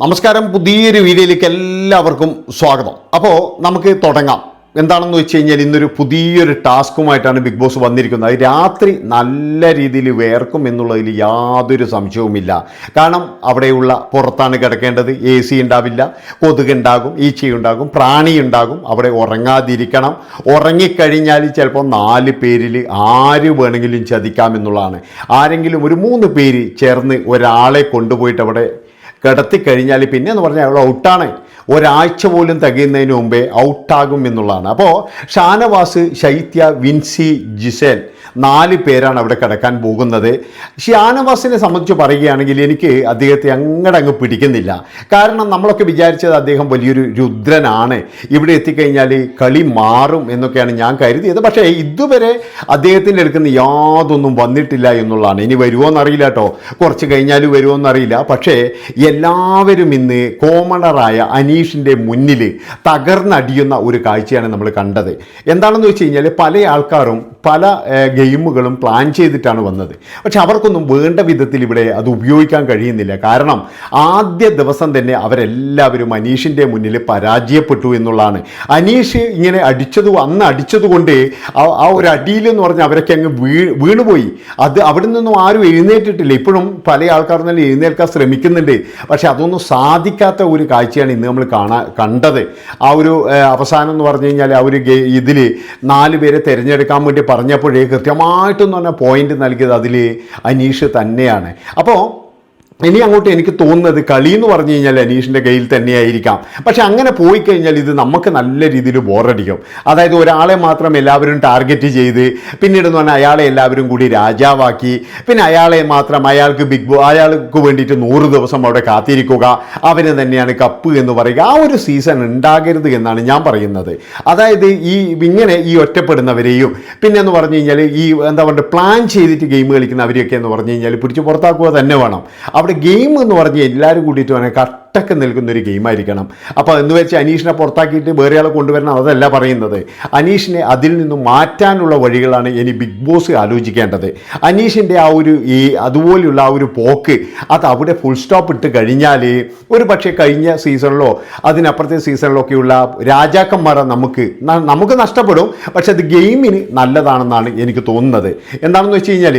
നമസ്കാരം. പുതിയൊരു വീഡിയോയിലേക്ക് എല്ലാവർക്കും സ്വാഗതം. അപ്പോൾ നമുക്ക് തുടങ്ങാം. എന്താണെന്ന് വെച്ച് കഴിഞ്ഞാൽ ഇന്നൊരു പുതിയൊരു ടാസ്കുമായിട്ടാണ് ബിഗ് ബോസ് വന്നിരിക്കുന്നത്. രാത്രി നല്ല രീതിയിൽ വേർക്കും എന്നുള്ളതിൽ യാതൊരു സംശയവുമില്ല. കാരണം അവിടെയുള്ള പുറത്താണ് കിടക്കേണ്ടത്. എ സി ഉണ്ടാവില്ല. കൊതുകുണ്ടാകും ഈച്ചയുണ്ടാകും പ്രാണിയുണ്ടാകും. അവിടെ ഉറങ്ങാതിരിക്കണം. ഉറങ്ങിക്കഴിഞ്ഞാൽ ചിലപ്പോൾ നാല് പേരിൽ ആര് വേണമെങ്കിലും ചതിക്കാം എന്നുള്ളതാണ്. ആരെങ്കിലും ഒരു മൂന്ന് പേര് ചേർന്ന് ഒരാളെ കൊണ്ടുപോയിട്ട് അവിടെ കിടത്തിക്കഴിഞ്ഞാൽ പിന്നെ എന്ന് പറഞ്ഞാൽ അയാൾ ഔട്ടാണ്. ഒരാഴ്ച പോലും തികയുന്നതിന് മുമ്പേ ഔട്ടാകും എന്നുള്ളതാണ്. അപ്പോൾ ഷാനവാസ് ശൈത്യ വിൻസി ജിസേൽ നാല് പേരാണ് അവിടെ കിടക്കാൻ പോകുന്നത്. ഷാനവാസിനെ സംബന്ധിച്ച് പറയുകയാണെങ്കിൽ എനിക്ക് അദ്ദേഹത്തെ അങ്ങടെ അങ്ങ് പിടിക്കുന്നില്ല. കാരണം നമ്മളൊക്കെ വിചാരിച്ചത് അദ്ദേഹം വലിയൊരു രുദ്രനാണ്. ഇവിടെ എത്തിക്കഴിഞ്ഞാൽ കളി മാറും എന്നൊക്കെയാണ് ഞാൻ കരുതിയത്. പക്ഷേ ഇതുവരെ അദ്ദേഹത്തിന്റെ അടുക്കുന്ന യാതൊന്നും വന്നിട്ടില്ല എന്നുള്ളതാണ്. ഇനി വരുമോ എന്നറിയില്ല കേട്ടോ. കുറച്ച് കഴിഞ്ഞാൽ വരുമോ എന്നറിയില്ല. പക്ഷേ എല്ലാവരും ഇന്ന് കോമണറായ അനീഷിന്റെ മുന്നിൽ തകർന്നടിയുന്ന ഒരു കാഴ്ചയാണ് നമ്മൾ കണ്ടത്. എന്താണെന്ന് വെച്ച് കഴിഞ്ഞാൽ പല ആൾക്കാരും പല ഗെയിമുകളും പ്ലാൻ ചെയ്തിട്ടാണ് വന്നത്. പക്ഷെ അവർക്കൊന്നും വേണ്ട വിധത്തിൽ ഇവിടെ അത് ഉപയോഗിക്കാൻ കഴിയുന്നില്ല. കാരണം ആദ്യ ദിവസം തന്നെ അവരെല്ലാവരും അനീഷിന്റെ മുന്നിൽ പരാജയപ്പെട്ടു എന്നുള്ളതാണ്. അനീഷ് ഇങ്ങനെ അടിച്ചത് അന്ന് അടിച്ചതുകൊണ്ട് ആ- ഒരു അടിയിൽ എന്ന് പറഞ്ഞാൽ അവരൊക്കെ അങ്ങ് വീ വീണുപോയി. അത് അവിടെ നിന്നും ആരും എഴുന്നേറ്റിട്ടില്ല. ഇപ്പോഴും പല ആൾക്കാർ തന്നെ എഴുന്നേൽക്കാൻ ശ്രമിക്കുന്നുണ്ട്. പക്ഷെ അതൊന്നും സാധിക്കാത്ത ഒരു കാഴ്ചയാണ് ഇന്ന് നമ്മൾ കാണാൻ കണ്ടത്. ആ ഒരു അവസാനം എന്ന് പറഞ്ഞു കഴിഞ്ഞാൽ ആ ഒരു ഇതിൽ നാല് പേരെ തിരഞ്ഞെടുക്കാൻ വേണ്ടി പറഞ്ഞപ്പോഴേ കൃത്യമായിട്ടെന്ന് പറഞ്ഞാൽ പോയിന്റ് നൽകിയത് അതിൽ അനീഷ് തന്നെയാണ്. അപ്പോൾ ഇനി അങ്ങോട്ട് എനിക്ക് തോന്നുന്നത് കളി എന്ന് പറഞ്ഞു കഴിഞ്ഞാൽ അനീഷിന്റെ കയ്യിൽ തന്നെയായിരിക്കാം. പക്ഷെ അങ്ങനെ പോയി കഴിഞ്ഞാൽ ഇത് നമുക്ക് നല്ല രീതിയിൽ ബോറടിക്കും അതായത് ഒരാളെ മാത്രം എല്ലാവരും ടാർഗറ്റ് ചെയ്ത് പിന്നീട് എന്ന് പറഞ്ഞാൽ അയാളെ എല്ലാവരും കൂടി രാജാവാക്കി പിന്നെ അയാളെ മാത്രം അയാൾക്ക് ബിഗ് ബോ അയാൾക്ക് വേണ്ടിയിട്ട് നൂറ് ദിവസം അവിടെ കാത്തിരിക്കുക അവനെ തന്നെയാണ് കപ്പ് എന്ന് പറയുക. ആ ഒരു സീസൺ ഉണ്ടാകരുത് എന്നാണ് ഞാൻ പറയുന്നത്. അതായത് ഈ ഇങ്ങനെ ഈ ഒറ്റപ്പെടുന്നവരെയും പിന്നെ എന്ന് പറഞ്ഞു കഴിഞ്ഞാൽ ഈ എന്താ പറയുക പ്ലാൻ ചെയ്തിട്ട് ഗെയിം കളിക്കുന്നവരെയൊക്കെ എന്ന് പറഞ്ഞു കഴിഞ്ഞാൽ പിടിച്ച് പുറത്താക്കുക തന്നെ വേണം. അവിടെ ഗെയിം എന്ന് പറഞ്ഞ് എല്ലാവരും കൂടിയിട്ട് വേണേൽ കട്ടക്ക് നിൽക്കുന്ന ഒരു ഗെയിം ആയിരിക്കണം അപ്പോൾ എന്ന് വെച്ച് അനീഷിനെ പുറത്താക്കിയിട്ട് വേറെയാളെ കൊണ്ടുവരണം അതല്ല പറയുന്നത്. അനീഷിനെ അതിൽ നിന്നും മാറ്റാനുള്ള വഴികളാണ് ഇനി ബിഗ് ബോസ് ആലോചിക്കേണ്ടത്. അനീഷിന്റെ ആ ഒരു ഈ അതുപോലെയുള്ള ആ ഒരു പോക്ക് അത് അവിടെ ഫുൾ സ്റ്റോപ്പ് ഇട്ട് കഴിഞ്ഞാൽ ഒരു പക്ഷേ കഴിഞ്ഞ സീസണിലോ അതിനപ്പുറത്തെ സീസണിലൊക്കെയുള്ള രാജാക്കന്മാരെ നമുക്ക് നമുക്ക് നഷ്ടപ്പെടും. പക്ഷെ അത് ഗെയിമിന് നല്ലതാണെന്നാണ് എനിക്ക് തോന്നുന്നത്. എന്താണെന്ന് വെച്ച് കഴിഞ്ഞാൽ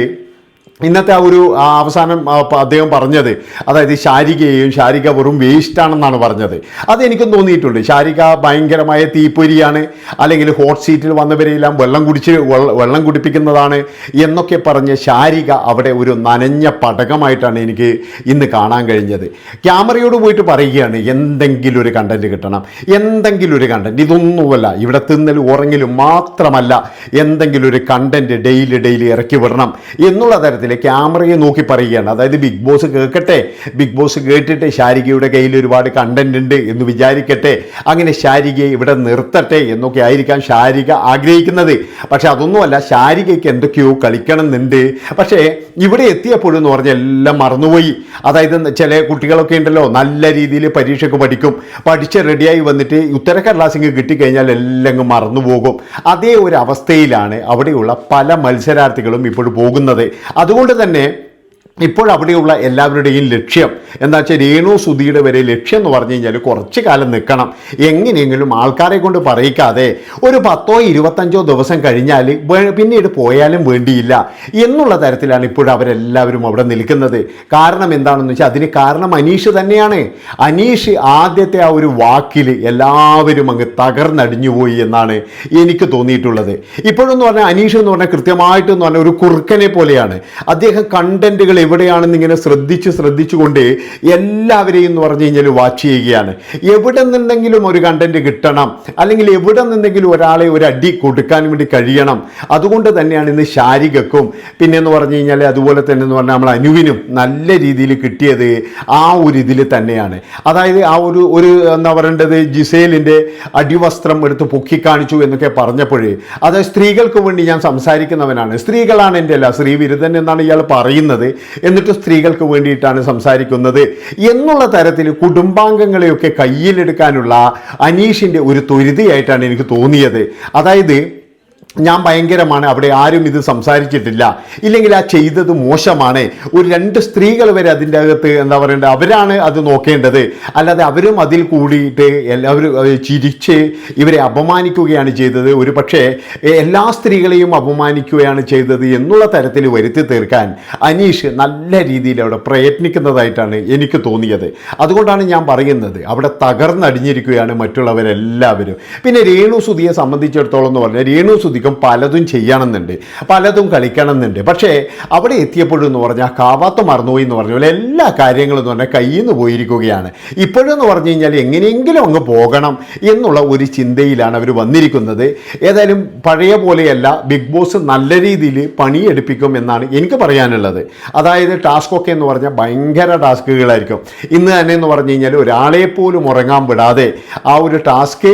ഇന്നത്തെ ആ ഒരു അവസാനം അദ്ദേഹം പറഞ്ഞത് അതായത് ശാരികയെയും ശാരിക വെറും വേസ്റ്റാണെന്നാണ് പറഞ്ഞത്. അതെനിക്കും തോന്നിയിട്ടുണ്ട്. ശാരിക ഭയങ്കരമായ തീപ്പൊരിയാണ് അല്ലെങ്കിൽ ഹോട്ട് സീറ്റിൽ വന്നവരെയെല്ലാം വെള്ളം കുടിച്ച് വെള്ളം കുടിപ്പിക്കുന്നതാണ് എന്നൊക്കെ പറഞ്ഞ് ശാരിക അവിടെ ഒരു നനഞ്ഞ പടകമായിട്ടാണ് എനിക്ക് ഇന്ന് കാണാൻ കഴിഞ്ഞത്. ക്യാമറയോട് പോയിട്ട് പറയുകയാണ് എന്തെങ്കിലും ഒരു കണ്ടന്റ് കിട്ടണം. എന്തെങ്കിലും ഒരു കണ്ടന്റ് ഇതൊന്നുമല്ല ഇവിടെ തിന്നലും ഉറങ്ങലും മാത്രമല്ല എന്തെങ്കിലും ഒരു കണ്ടന്റ് ഡെയിലി ഡെയിലി ഇറക്കി വിടണം എന്നുള്ള തരത്തിൽ ക്യാമറയെ നോക്കി പറയുകയാണ്. അതായത് ബിഗ് ബോസ് കേൾക്കട്ടെ ബിഗ് ബോസ് കേട്ടിട്ട് ശാരികയുടെ കയ്യിൽ ഒരുപാട് കണ്ടന്റ് ഉണ്ട് എന്ന് വിചാരിക്കട്ടെ അങ്ങനെ ശാരികയെ ഇവിടെ നിർത്തട്ടെ എന്നൊക്കെ ആയിരിക്കാം ശാരിക ആഗ്രഹിക്കുന്നത്. പക്ഷെ അതൊന്നുമല്ല ശാരികയ്ക്ക് എന്തൊക്കെയോ കളിക്കണം എന്നുണ്ട് പക്ഷേ ഇവിടെ എത്തിയപ്പോഴെന്ന് പറഞ്ഞാൽ എല്ലാം മറന്നുപോയി. അതായത് ചില കുട്ടികളൊക്കെ ഉണ്ടല്ലോ നല്ല രീതിയിൽ പരീക്ഷയ്ക്ക് പഠിക്കും. പഠിച്ച് റെഡിയായി വന്നിട്ട് ഉത്തരക്കടലാസിങ് കിട്ടിക്കഴിഞ്ഞാൽ എല്ലാം അങ്ങ് മറന്നുപോകും. അതേ ഒരു അവസ്ഥയിലാണ് അവിടെയുള്ള പല മത്സരാർത്ഥികളും ഇപ്പോൾ പോകുന്നത്. അതുകൊണ്ട് തന്നെ ഇപ്പോൾ അവിടെയുള്ള എല്ലാവരുടെയും ലക്ഷ്യം. എന്താ വെച്ചാൽ രേണു സുധിയുടെ വരെ ലക്ഷ്യം എന്ന് പറഞ്ഞു കഴിഞ്ഞാൽ കുറച്ച് കാലം നിൽക്കണം. എങ്ങനെയെങ്കിലും ആൾക്കാരെ കൊണ്ട് പറയിക്കാതെ ഒരു പത്തോ ഇരുപത്തഞ്ചോ ദിവസം കഴിഞ്ഞാൽ പിന്നീട് പോയാലും വേണ്ടിയില്ല എന്നുള്ള തരത്തിലാണ് ഇപ്പോൾ അവരെല്ലാവരും അവിടെ നിൽക്കുന്നത്. കാരണം എന്താണെന്ന് വെച്ചാൽ അതിന് കാരണം അനീഷ് തന്നെയാണ്. അനീഷ് ആദ്യത്തെ ആ ഒരു വാക്കിൽ എല്ലാവരും അങ്ങ് തകർന്നടിഞ്ഞുപോയി എന്നാണ് എനിക്ക് തോന്നിയിട്ടുള്ളത്. ഇപ്പോഴെന്ന് പറഞ്ഞാൽ അനീഷ് എന്ന് പറഞ്ഞാൽ കൃത്യമായിട്ട് എന്ന് പറഞ്ഞാൽ ഒരു കുറുക്കനെ പോലെയാണ്. അദ്ദേഹം കണ്ടന്റുകൾ എവിടെയാണെന്ന് ഇങ്ങനെ ശ്രദ്ധിച്ച് ശ്രദ്ധിച്ചുകൊണ്ട് എല്ലാവരെയും എന്ന് പറഞ്ഞു കഴിഞ്ഞാൽ വാച്ച് ചെയ്യുകയാണ്. എവിടെ നിന്നെങ്കിലും ഒരു കണ്ടന്റ് കിട്ടണം അല്ലെങ്കിൽ എവിടെ നിന്നെങ്കിലും ഒരാളെ ഒരു അടി കൊടുക്കാൻ വേണ്ടി കഴിയണം. അതുകൊണ്ട് തന്നെയാണ് ഇന്ന് ശാരികക്കും പിന്നെ എന്ന് പറഞ്ഞു കഴിഞ്ഞാൽ അതുപോലെ തന്നെ എന്ന് പറഞ്ഞാൽ നമ്മൾ അനുവിനും നല്ല രീതിയിൽ കിട്ടിയത് ആ ഒരു ഇതിൽ തന്നെയാണ്. അതായത് ആ ഒരു ഒരു എന്താ പറയേണ്ടത് ജിസേലിന്റെ അടിവസ്ത്രം എടുത്ത് പൊക്കി കാണിച്ചു എന്നൊക്കെ പറഞ്ഞപ്പോഴേ അത് സ്ത്രീകൾക്ക് വേണ്ടി ഞാൻ സംസാരിക്കുന്നവനാണ്. സ്ത്രീകളാണ് എന്റെ അല്ല സ്ത്രീ വിരുദ്ധൻ എന്നാണ് ഇയാൾ പറയുന്നത്. എന്നിട്ട് സ്ത്രീകൾക്ക് വേണ്ടിയിട്ടാണ് സംസാരിക്കുന്നത് എന്നുള്ള തരത്തിൽ കുടുംബാംഗങ്ങളെയൊക്കെ കയ്യിലെടുക്കാനുള്ള അനീഷിന്റെ ഒരു തൊരുതിയായിട്ടാണ് എനിക്ക് തോന്നിയത്. അതായത് ഞാൻ ഭയങ്കരമാണ് അവിടെ ആരും ഇത് സംസാരിച്ചിട്ടില്ല. ഇല്ലെങ്കിൽ ആ ചെയ്തത് മോശമാണ്. ഒരു രണ്ട് സ്ത്രീകൾ വരെ അതിന്റെ അകത്ത് എന്താ പറയേണ്ടത് അവരാണ് അത് നോക്കേണ്ടത്. അല്ലാതെ അവരും അതിൽ കൂടിയിട്ട് എല്ലാവരും ചിരിച്ച് ഇവരെ അപമാനിക്കുകയാണ് ചെയ്തത്. ഒരു പക്ഷേ എല്ലാ സ്ത്രീകളെയും അപമാനിക്കുകയാണ് ചെയ്തത് എന്നുള്ള തരത്തിൽ വരുത്തി തീർക്കാൻ അനീഷ് നല്ല രീതിയിൽ അവിടെ പ്രയത്നിക്കുന്നതായിട്ടാണ് എനിക്ക് തോന്നിയത്. അതുകൊണ്ടാണ് ഞാൻ പറയുന്നത് അവിടെ തകർന്നടിഞ്ഞിരിക്കുകയാണ് മറ്റുള്ളവരെല്ലാവരും. പിന്നെ രേണു സുതിയെ സംബന്ധിച്ചിടത്തോളം എന്ന് പറഞ്ഞാൽ രേണു സുധിക്കും പലതും ചെയ്യണമെന്നുണ്ട് പലതും കളിക്കണമെന്നുണ്ട്. പക്ഷേ അവിടെ എത്തിയപ്പോഴെന്ന് പറഞ്ഞാൽ കാവാത്ത മറന്നുപോയി എന്ന് പറഞ്ഞ പോലെ എല്ലാ കാര്യങ്ങളും എന്ന് പറഞ്ഞാൽ കയ്യിൽ നിന്ന് പോയിരിക്കുകയാണ്. ഇപ്പോഴെന്ന് പറഞ്ഞു കഴിഞ്ഞാൽ എങ്ങനെയെങ്കിലും അങ്ങ് പോകണം എന്നുള്ള ഒരു ചിന്തയിലാണ് അവർ വന്നിരിക്കുന്നത്. ഏതായാലും പഴയ പോലെയല്ല ബിഗ് ബോസ് നല്ല രീതിയിൽ പണിയെടുപ്പിക്കും എന്നാണ് എനിക്ക് പറയാനുള്ളത്. അതായത് ടാസ്ക് ഒക്കെ എന്ന് പറഞ്ഞാൽ ഭയങ്കര ടാസ്കുകളായിരിക്കും. ഇന്ന് തന്നെ എന്ന് പറഞ്ഞു കഴിഞ്ഞാൽ ഒരാളെ പോലും ഉറങ്ങാൻ വിടാതെ ആ ഒരു ടാസ്ക്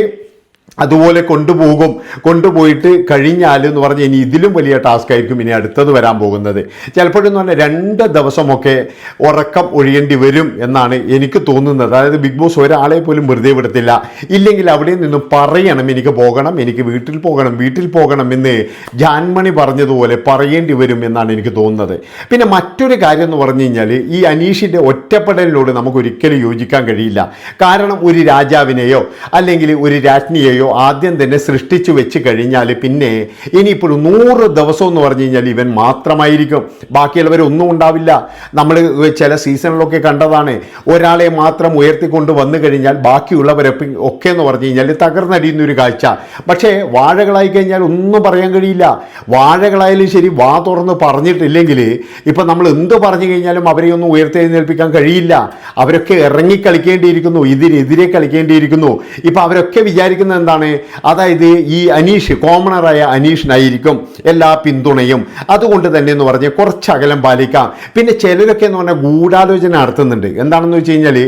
അതുപോലെ കൊണ്ടുപോകും. കൊണ്ടുപോയിട്ട് കഴിഞ്ഞാൽ എന്ന് പറഞ്ഞ് ഇനി ഇതിലും വലിയ ടാസ്ക് ആയിരിക്കും ഇനി അടുത്തത് വരാൻ പോകുന്നത്. ചിലപ്പോഴെന്ന് പറഞ്ഞാൽ രണ്ട് ദിവസമൊക്കെ ഉറക്കം ഒഴിയേണ്ടി വരും എന്നാണ് എനിക്ക് തോന്നുന്നത്. അതായത് ബിഗ് ബോസ് ഒരാളെ പോലും വെറുതെ വിടത്തില്ല. ഇല്ലെങ്കിൽ അവിടെ നിന്നും പറയണം എനിക്ക് പോകണം എനിക്ക് വീട്ടിൽ പോകണം വീട്ടിൽ പോകണം എന്ന് ജാൻമണി പറഞ്ഞതുപോലെ പറയേണ്ടി വരും എന്നാണ് എനിക്ക് തോന്നുന്നത്. പിന്നെ മറ്റൊരു കാര്യം എന്ന് പറഞ്ഞു കഴിഞ്ഞാൽ ഈ അനീഷിന്റെ ഒറ്റപ്പെടലിനോട് നമുക്ക് ഒരിക്കലും യോജിക്കാൻ കഴിയില്ല. കാരണം ഒരു രാജാവിനെയോ അല്ലെങ്കിൽ ഒരു രാജ്ഞിയെയോ ആദ്യം തന്നെ സൃഷ്ടിച്ചു വെച്ച് കഴിഞ്ഞാൽ പിന്നെ ഇനിയിപ്പോൾ നൂറ് ദിവസം എന്ന് പറഞ്ഞു കഴിഞ്ഞാൽ ഇവൻ മാത്രമായിരിക്കും. ബാക്കിയുള്ളവരൊന്നും ഉണ്ടാവില്ല. നമ്മൾ ചില സീസണിലൊക്കെ കണ്ടതാണ്. ഒരാളെ മാത്രം ഉയർത്തിക്കൊണ്ട് വന്നു കഴിഞ്ഞാൽ ബാക്കിയുള്ളവരെ ഒക്കെ എന്ന് പറഞ്ഞു കഴിഞ്ഞാൽ തകർന്നടിയുന്ന ഒരു കാഴ്ച. പക്ഷേ വാഴകളായി കഴിഞ്ഞാൽ ഒന്നും പറയാൻ കഴിയില്ല. വാഴകളായാലും ശരി വാ തുറന്ന് പറഞ്ഞിട്ടില്ലെങ്കിൽ ഇപ്പം നമ്മൾ എന്ത് പറഞ്ഞു കഴിഞ്ഞാലും അവരെ ഒന്നും ഉയർത്തെഴുന്നേൽപ്പിക്കാൻ കഴിയില്ല. അവരൊക്കെ ഇറങ്ങി കളിക്കേണ്ടിയിരിക്കുന്നു ഇതിനെതിരെ കളിക്കേണ്ടിയിരിക്കുന്നു. ഇപ്പം അവരൊക്കെ വിചാരിക്കുന്നത് എന്താണ്? അതായത് ഈ അനീഷ് കോമണറായ അനീഷിനായിരിക്കും എല്ലാ പിന്തുണയും. അതുകൊണ്ട് തന്നെ എന്ന് പറഞ്ഞ് കുറച്ച് അകലം പാലിക്കാം. പിന്നെ ചിലരൊക്കെ എന്ന് പറഞ്ഞാൽ ഗൂഢാലോചന നടത്തുന്നുണ്ട്. എന്താണെന്ന് വെച്ച് കഴിഞ്ഞാൽ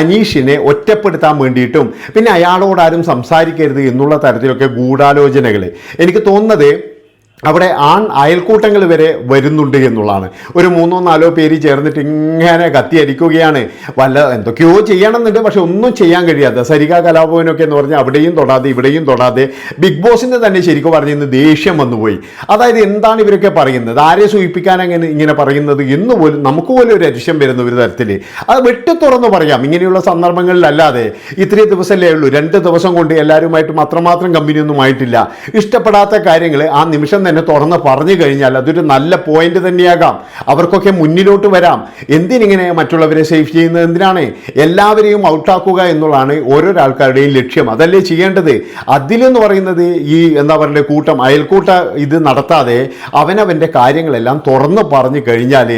അനീഷിനെ ഒറ്റപ്പെടുത്താൻ വേണ്ടിയിട്ടും പിന്നെ അയാളോട് ആരും സംസാരിക്കരുത് എന്നുള്ള തരത്തിലൊക്കെ ഗൂഢാലോചനകൾ എനിക്ക് തോന്നുന്നത് അവിടെ ആൺ അയൽക്കൂട്ടങ്ങൾ വരെ വരുന്നുണ്ട് എന്നുള്ളതാണ്. ഒരു മൂന്നോ നാലോ പേര് ചേർന്നിട്ട് ഇങ്ങനെ കത്തിയടിക്കുകയാണ്. വല്ല എന്തൊക്കെയോ ചെയ്യണമെന്നുണ്ട് പക്ഷെ ഒന്നും ചെയ്യാൻ കഴിയാതെ സരിക കലാഭവനൊക്കെ എന്ന് പറഞ്ഞാൽ അവിടെയും തൊടാതെ ഇവിടെയും തൊടാതെ ബിഗ് ബോസിന്റെ തന്നെ ശരിക്കും പറഞ്ഞു ഇന്ന് ദേഷ്യം വന്നുപോയി. അതായത് എന്താണ് ഇവരൊക്കെ പറയുന്നത്? ആരെ സൂചിപ്പിക്കാൻ അങ്ങനെ ഇങ്ങനെ പറയുന്നത് എന്ന് പോലും നമുക്ക് പോലും ഒരു അരിശം വരുന്ന ഒരു തരത്തിൽ. അത് വെട്ടി തുറന്ന് പറയാം. ഇങ്ങനെയുള്ള സന്ദർഭങ്ങളിലല്ലാതെ ഇത്രയും ദിവസമല്ലേ ഉള്ളൂ. രണ്ട് ദിവസം കൊണ്ട് എല്ലാവരുമായിട്ടും അത്രമാത്രം കമ്പനിയൊന്നും ആയിട്ടില്ല. ഇഷ്ടപ്പെടാത്ത കാര്യങ്ങൾ ആ നിമിഷം തന്നെ തുറന്ന് പറഞ്ഞു കഴിഞ്ഞാൽ അതൊരു നല്ല പോയിന്റ് തന്നെയാകാം. അവർക്കൊക്കെ മുന്നിലോട്ട് വരാം. എന്തിനിങ്ങനെ മറ്റുള്ളവരെ സേഫ് ചെയ്യുന്നത് എന്തിനാണ്? എല്ലാവരെയും ഔട്ടാക്കുക എന്നുള്ളതാണ് ഓരോ ആൾക്കാരുടെയും ലക്ഷ്യം. അതല്ലേ ചെയ്യേണ്ടത്? അതിലെന്ന് പറയുന്നത് ഈ എന്താ പറയുക കൂട്ടം അയൽക്കൂട്ട ഇത് നടത്താതെ അവനവന്റെ കാര്യങ്ങളെല്ലാം തുറന്ന് പറഞ്ഞു കഴിഞ്ഞാൽ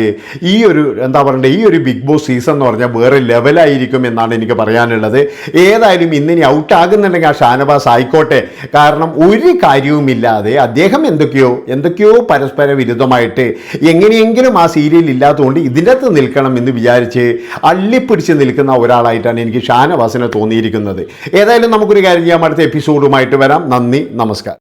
ഈ ഒരു എന്താ പറയണ്ടേ ഈ ഒരു ബിഗ് ബോസ് സീസൺ എന്ന് പറഞ്ഞാൽ വേറെ ലെവലായിരിക്കും എന്നാണ് എനിക്ക് പറയാനുള്ളത്. ഏതായാലും ഇന്നിനി ഔട്ടാകുന്നുണ്ടെങ്കിൽ ആ ഷാനവാസ് ആയിക്കോട്ടെ. കാരണം ഒരു കാര്യവുമില്ലാതെ അദ്ദേഹം എന്തൊക്കെയോ എന്തൊക്കെയോ പരസ്പര വിരുദ്ധമായിട്ട് എങ്ങനെയെങ്കിലും ആ സീരിയൽ ഇല്ലാത്തതുകൊണ്ട് ഇതിന്റെ അകത്ത് നിൽക്കണം എന്ന് വിചാരിച്ച് അള്ളിപ്പിടിച്ച് നിൽക്കുന്ന ഒരാളായിട്ടാണ് എനിക്ക് ഷാനവാസിനെ തോന്നിയിരിക്കുന്നത്. ഏതായാലും നമുക്കൊരു കാര്യം ചെയ്യാം. അടുത്ത എപ്പിസോഡുമായിട്ട് വരാം. നന്ദി നമസ്കാരം.